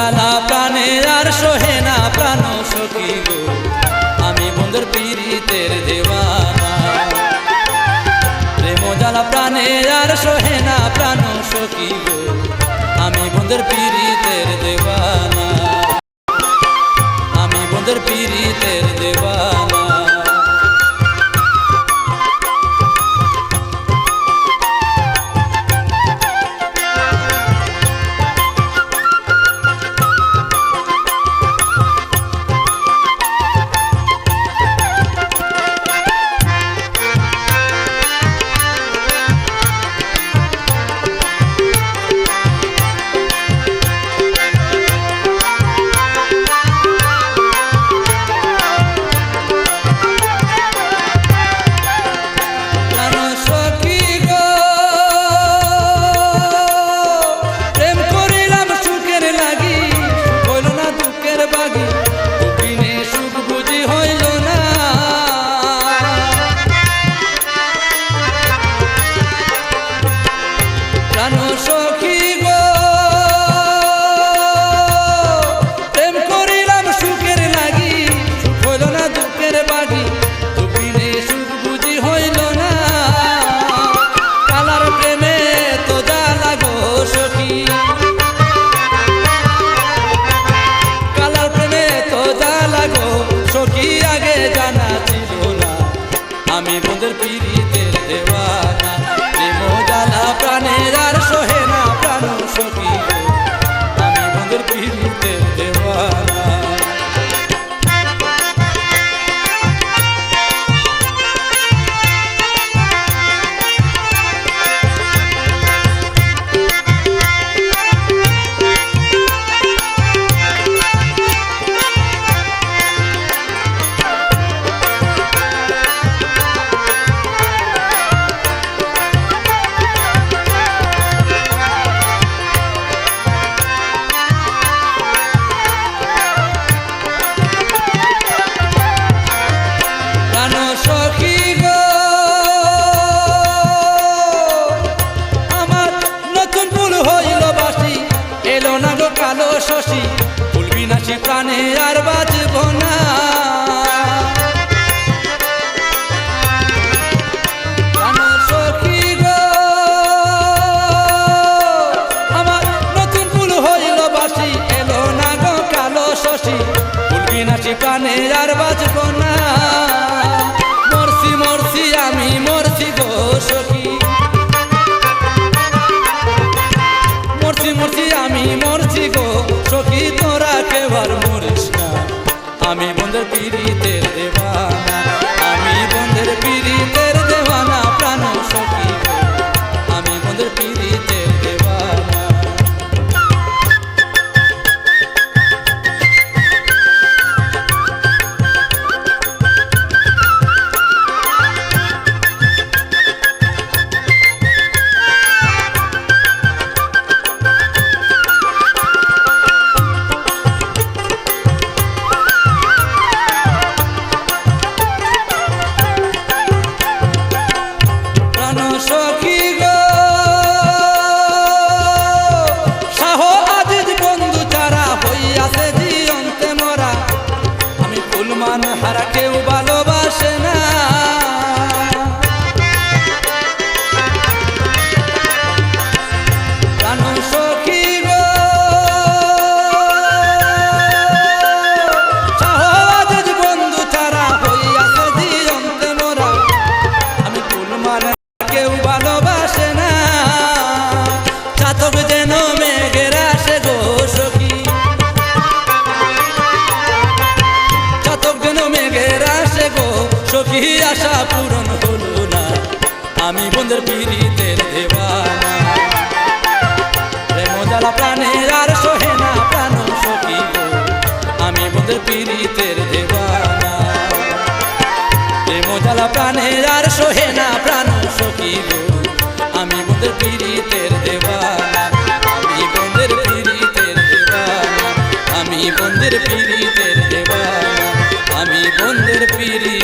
জ্বালা প্রাণে আর সোহে না প্রাণ সকিল আমি বন্ধুর পীড়িতের দেওয়ানা। প্রেম জ্বালা প্রাণে আর সোহে না প্রাণ সকিল আমি বন্ধুর পীড়িতের দেওয়ানা। আমি বন্ধুর পীড়িতের দেওয়া তোদের পিড়িতে দেওয়ানা প্রেম জ্বালা প্রাণেরা ভালোবাসি ভুলবি না সে প্রাণে আর বাদ কি আশা পূরণ হলো না। আমি বন্ধুর পিড়িতের দেওয়ানা। প্রেম আর সহে প্রাণ সখী আমি বন্ধুর পিড়িতের দেওয়ানা। প্রেম জ্বালা আর সহে প্রাণ সখী আমি বন্ধুর পিড়িতের দেওয়ানা। আমি বন্ধুর পিড়িতের দেওয়ানা। আমি বন্ধুর পিড়িতের দেওয়ানা। আমি বন্ধুর পিড়ি